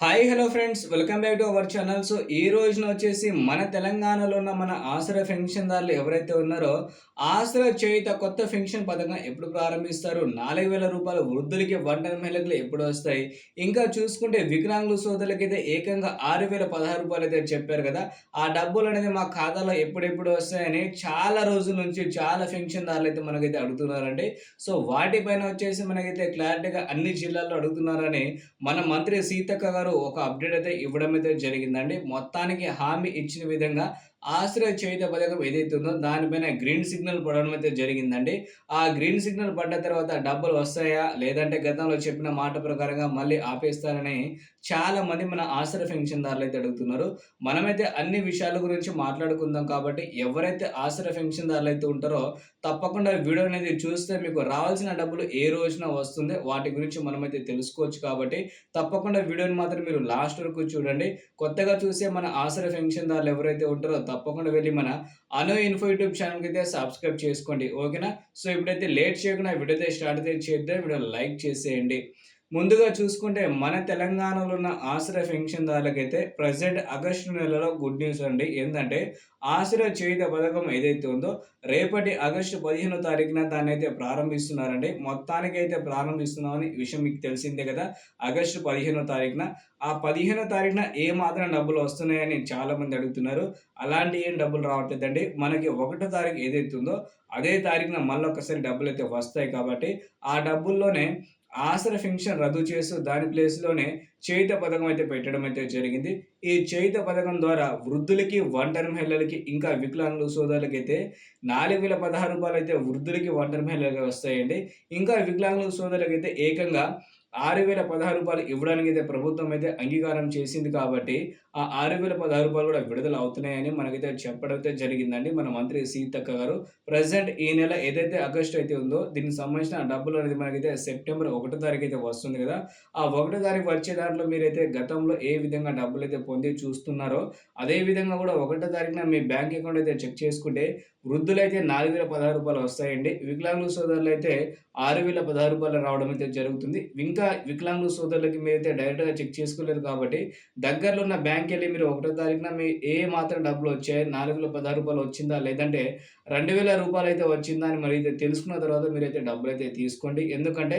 Hi hello friends welcome back to our channel so ఈ రోజున వచ్చేసి మన తెలంగాణలో ఉన్న మన ఆసరా పెన్షన్దారులు ఎవరైతే ఉన్నారో ఆసరా చేయుత కొత్త పెన్షన్ పథకం ఎప్పుడు ప్రారంభిస్తారు? నాలుగు వేల రూపాయలు వృద్ధులకి వంటల మహిళలకు ఎప్పుడు వస్తాయి? ఇంకా చూసుకుంటే వికలాంగుల సోదరులకైతే ఏకంగా ఆరు వేల పదహారు రూపాయలు అయితే చెప్పారు కదా. ఆ డబ్బులు అనేది మా ఖాతాలో ఎప్పుడెప్పుడు వస్తాయని చాలా రోజుల నుంచి చాలా పెన్షన్దారులు అయితే మనకైతే అడుగుతున్నారండి. సో వాటిపైన వచ్చేసి మనకైతే క్లారిటీగా అన్ని జిల్లాల్లో అడుగుతున్నారని మన మంత్రి సీతక్క గారు ఒక అప్డేట్ అయితే ఇవ్వడం అయితే జరిగిందండి. మొత్తానికి హామీ ఇచ్చిన విధంగా ఆశ్రయ చేయుత పథకం ఏదైతే ఉందో దానిపైన గ్రీన్ సిగ్నల్ పడడం అయితే జరిగిందండి. ఆ గ్రీన్ సిగ్నల్ పడ్డ తర్వాత డబ్బులు వస్తాయా? లేదంటే గతంలో చెప్పిన మాట ప్రకారంగా మళ్ళీ ఆపేస్తారని చాలా మంది మన ఆశ్రయ పెన్షన్దారులు అయితే అడుగుతున్నారు. మనమైతే అన్ని విషయాల గురించి మాట్లాడుకుందాం కాబట్టి ఎవరైతే ఆశ్రయ పెన్షన్దారులు అయితే ఉంటారో తప్పకుండా వీడియో అనేది చూస్తే మీకు రావాల్సిన డబ్బులు ఏ రోజున వస్తుంది వాటి గురించి మనమైతే తెలుసుకోవచ్చు కాబట్టి తప్పకుండా వీడియోని మాత్రం మీరు లాస్ట్ వరకు చూడండి. కొత్తగా చూసే మన ఆశ్రయ పెన్షన్దారులు ఎవరైతే ఉంటారో తప్పకుండా వెళ్ళి మన అను ఇన్ఫో యూట్యూబ్ ఛానల్కి అయితే సబ్స్క్రైబ్ చేసుకోండి ఓకేనా? సో ఇప్పుడైతే లేట్ చేయకుండా వీడియో అయితే స్టార్ట్ అయితే చేద్దాం. వీడియో లైక్ చేసేయండి. ముందుగా చూసుకుంటే మన తెలంగాణలో ఉన్న ఆశ్రయ పెన్షన్దారులకైతే ప్రజెంట్ ఆగస్టు నెలలో గుడ్ న్యూస్ అండి. ఏంటంటే ఆశ్రయ చేయుత పథకం ఏదైతే ఉందో రేపటి ఆగస్టు పదిహేనో తారీఖున దాన్ని అయితే ప్రారంభిస్తున్నారండి. మొత్తానికి అయితే ప్రారంభిస్తున్నామని విషయం మీకు తెలిసిందే కదా. ఆగస్టు పదిహేనో తారీఖున. ఆ పదిహేనో తారీఖున ఏ మాత్రం డబ్బులు వస్తున్నాయని చాలా మంది అడుగుతున్నారు. అలాంటి ఏం డబ్బులు రావట్లేదండి. మనకి ఒకటో తారీఖు ఏదైతే ఉందో అదే తారీఖున మళ్ళీ ఒకసారి డబ్బులు అయితే వస్తాయి కాబట్టి ఆ డబ్బుల్లోనే ఆసర ఫంక్షన్ రద్దు చేస్తూ దాని ప్లేస్లోనే చేయిత పథకం అయితే పెట్టడం అయితే జరిగింది. ఈ చేయిత పథకం ద్వారా వృద్ధులకి ఒంటరి మహిళలకి ఇంకా వికలాంగులు సోదరులకి అయితే నాలుగు వేల పదహారు రూపాయలు అయితే వృద్ధులకి ఒంటరి మహిళలకి వస్తాయండి. ఇంకా వికలాంగులు సోదరులకి అయితే ఏకంగా ఆరు వేల పదహారు రూపాయలు ఇవ్వడానికి అయితే ప్రభుత్వం అయితే అంగీకారం చేసింది కాబట్టి ఆ ఆరు వేల పదహారు రూపాయలు కూడా విడుదల అవుతున్నాయని మనకైతే చెప్పడం అయితే జరిగిందండి. మన మంత్రి సీతక్క గారు ప్రజెంట్ ఈ నెల ఏదైతే ఆగస్టు అయితే ఉందో దీనికి సంబంధించిన డబ్బులు అనేది మనకైతే సెప్టెంబర్ ఒకటో తారీఖు అయితే వస్తుంది కదా. ఆ ఒకటో తారీఖు వచ్చే దాంట్లో మీరైతే గతంలో ఏ విధంగా డబ్బులు అయితే పొంది చూస్తున్నారో అదేవిధంగా కూడా ఒకటో తారీఖున మీ బ్యాంక్ అకౌంట్ అయితే చెక్ చేసుకుంటే వృద్ధులైతే నాలుగు వేల పదహారు రూపాయలు వస్తాయండి. వికలాంగుల సోదరులు అయితే ఆరు వేల పదహారు రూపాయలు రావడం అయితే జరుగుతుంది. ఇంకా వికలాంగుల సోదరులకి మీరైతే డైరెక్ట్గా చెక్ చేసుకోలేదు కాబట్టి దగ్గరలో ఉన్న బ్యాంక్ వెళ్ళి మీరు ఒకటో తారీఖున మీ ఏ మాత్రం డబ్బులు వచ్చాయి నాలుగు వేల పదహారు రూపాయలు వచ్చిందా లేదంటే రెండు వేల రూపాయలు అయితే వచ్చిందా అని మరి అయితే తెలుసుకున్న తర్వాత మీరైతే డబ్బులు అయితే తీసుకోండి. ఎందుకంటే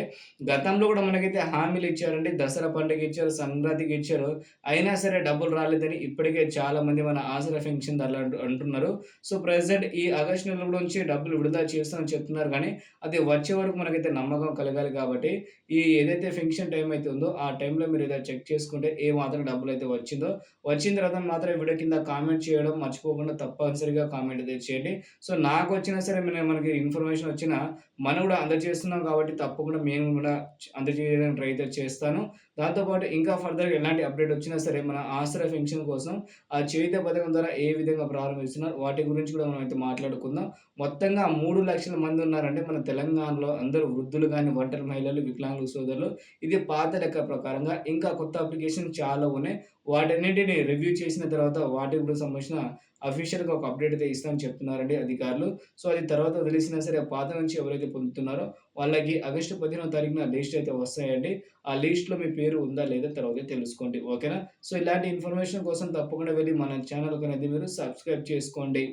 గతంలో కూడా మనకైతే హామీలు ఇచ్చారండి. దసరా పండుగ ఇచ్చారు సంక్రాంతికి ఇచ్చారు. అయినా సరే డబ్బులు రాలేదని ఇప్పటికే చాలా మంది మన ఆసరా పెన్షన్ అంటున్నారు. సో ప్రెసెంట్ ఈ ఆగస్టు నెల నుంచి డబ్బులు విడుదల చేస్తామని చెప్తున్నారు. కానీ అది వచ్చే వరకు మనకైతే నమ్మకం కలగాలి కాబట్టి ఈ ఏదైతే ఫంక్షన్ టైం అయితే ఉందో ఆ టైంలో మీరు ఏదైతే చెక్ చేసుకుంటే ఏ మాత్రం డబ్బులు అయితే వచ్చిందో వచ్చిన తర్వాత మాత్రం వీడియో కింద కామెంట్ చేయడం మర్చిపోకుండా తప్పనిసరిగా కామెంట్ అయితే చేయండి. సో నాకు వచ్చినా సరే మనకి ఇన్ఫర్మేషన్ వచ్చినా మనం కూడా అందజేస్తున్నాం కాబట్టి తప్పకుండా మేము కూడా అందజేయడానికి ట్రై అయితే చేస్తాను. దాంతోపాటు ఇంకా ఫర్దర్గా ఎలాంటి అప్డేట్ వచ్చినా సరే మన ఆశ్రయ పెన్షన్ కోసం ఆ చేయుత పథకం ద్వారా ఏ విధంగా ప్రారంభిస్తున్నారు? వాటి గురించి కూడా మనం అయితే మాట్లాడుకుందాం. మొత్తంగా మూడు లక్షల మంది ఉన్నారంటే మన తెలంగాణలో అందరూ వృద్ధులు కానీ ఒంటరి మహిళలు వికలాంగుల సోదరులు. ఇది పాత లెక్క ప్రకారంగా ఇంకా కొత్త అప్లికేషన్ చాలా ఉన్నాయి. వాటన్నింటిని రివ్యూ చేసిన తర్వాత వాటి కూడా సంబంధించిన అఫీషియల్గా ఒక అప్డేట్ అయితే ఇస్తామని చెప్తున్నారండి అధికారులు. సో అది తర్వాత వదిలేసినా సరే పాత నుంచి ఎవరైతే పొందుతున్నారో వాళ్ళకి ఆగస్టు పదిహేనో తారీఖున లిస్ట్ అయితే వస్తాయండి. ఆ లిస్ట్లో మీ పేరు ఉందా లేదా తర్వాత తెలుసుకోండి. ఓకేనా? సో ఇలాంటి ఇన్ఫర్మేషన్ కోసం తప్పకుండా వెళ్ళి మన ఛానల్ అనేది మీరు సబ్స్క్రైబ్ చేసుకోండి.